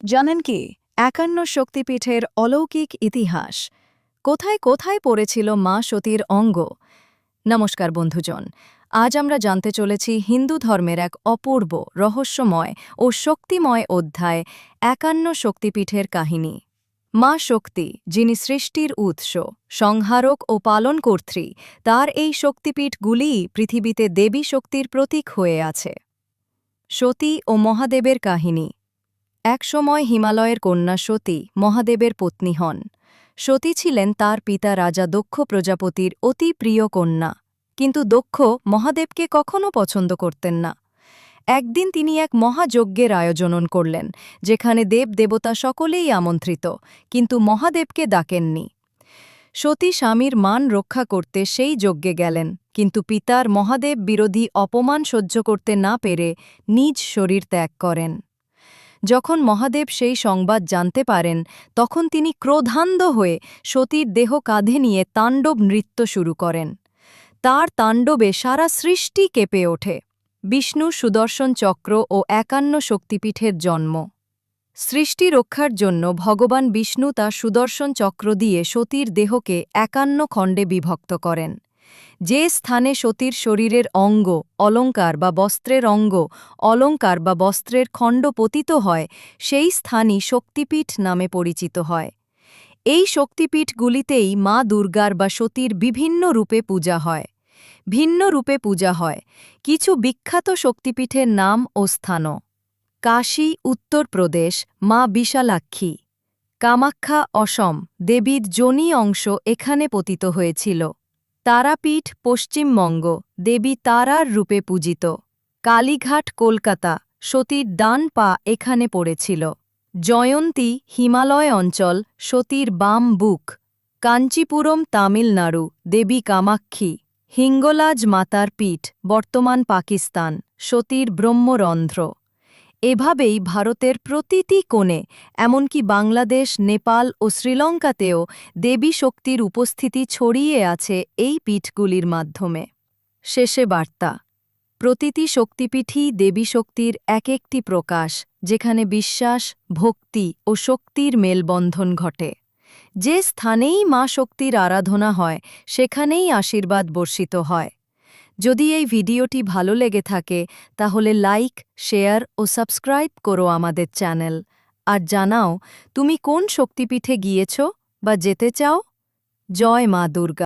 জানেন কি, একান্ন শক্তিপীঠের অলৌকিক ইতিহাস। কোথায় কোথায় পড়েছিল মা সতীর অঙ্গ? নমস্কার বন্ধুজন, আজ আমরা জানতে চলেছি হিন্দু ধর্মের এক অপূর্ব, রহস্যময় ও শক্তিময় অধ্যায় একান্ন শক্তিপীঠের কাহিনী। মা শক্তি, যিনি সৃষ্টির উৎস, সংহারক ও পালনকর্ত্রী তার এই শক্তিপীঠগুলিই পৃথিবীতে দেবী শক্তির প্রতীক হয়ে আছে। সতী ও মহাদেবের কাহিনী। একসময় হিমালয়ের কন্যা সতী মহাদেবের পত্নী হন। সতী ছিলেন তার পিতা রাজা দক্ষ প্রজাপতির অতি প্রিয় কন্যা। কিন্তু দক্ষ মহাদেবকে কখনও পছন্দ করতেন না। একদিন তিনি এক মহাযজ্ঞের আয়োজনন করলেন, যেখানে দেব দেবতা সকলেই আমন্ত্রিত, কিন্তু মহাদেবকে ডাকেননি। সতী স্বামীর মান রক্ষা করতে সেই যজ্ঞে গেলেন, কিন্তু পিতার মহাদেব বিরোধী অপমান সহ্য করতে না পেরে নিজ শরীর ত্যাগ করেন। যখন মহাদেব সেই সংবাদ জানতে পারেন, তখন তিনি ক্রোধান্ধ হয়ে সতীর দেহ কাঁধে নিয়ে তাণ্ডব নৃত্য শুরু করেন। তার তাণ্ডবে সারা সৃষ্টি কেঁপে ওঠে। বিষ্ণু, সুদর্শন চক্র ও একান্ন শক্তিপীঠের জন্ম। সৃষ্টি রক্ষার জন্য ভগবান বিষ্ণু তা সুদর্শন চক্র দিয়ে সতীর দেহকে একান্ন খণ্ডে বিভক্ত করেন। যে স্থানে সতীর শরীরের অঙ্গ, অলঙ্কার বা বস্ত্রের অঙ্গ, অলঙ্কার বা বস্ত্রের খণ্ড পতিত হয়, সেই স্থানই শক্তিপীঠ নামে পরিচিত হয়। এই শক্তিপীঠগুলিতেই মা দুর্গার বা সতীর বিভিন্ন রূপে পূজা হয়। ভিন্ন রূপে পূজা হয়। কিছু বিখ্যাত শক্তিপীঠের নাম ও স্থানও। কাশী উত্তরপ্রদেশ মা বিশালাক্ষী। কামাখ্যা, অসম, দেবীর জনি অংশ এখানে পতিত হয়েছিল। তারাপীঠ পশ্চিমবঙ্গ, দেবী তারার রূপে পূজিত। কালীঘাট, কলকাতা, সতীর ডান পা এখানে পড়েছিল। জয়ন্তী, হিমালয় অঞ্চল, সতীর বাম বুক। কাঞ্চিপুরম, তামিলনাড়ু, দেবী কামাক্ষী। হিঙ্গলাজ মাতার পীঠ, বর্তমান পাকিস্তান, সতীর ব্রহ্মরন্ধ্র। এভাবেই ভারতের প্রতিটি কোণে, এমনকি বাংলাদেশ, নেপাল ও শ্রীলঙ্কাতেও দেবী শক্তির উপস্থিতি ছড়িয়ে আছে এই পীঠগুলির মাধ্যমে। শেষে বার্তা। প্রতিটি শক্তিপীঠই দেবী শক্তির এক একটি প্রকাশ, যেখানে বিশ্বাস, ভক্তি ও শক্তির মেলবন্ধন ঘটে। যে স্থানেই মা শক্তির আরাধনা হয়, সেখানেই আশীর্বাদ বর্ষিত হয়। যদি এই ভিডিওটি ভালো লেগে থাকে, তাহলে লাইক, শেয়ার ও সাবস্ক্রাইব করো আমাদের চ্যানেল। আর জানাও, তুমি কোন শক্তিপীঠে গিয়েছ বা যেতে চাও? জয় মা দুর্গা।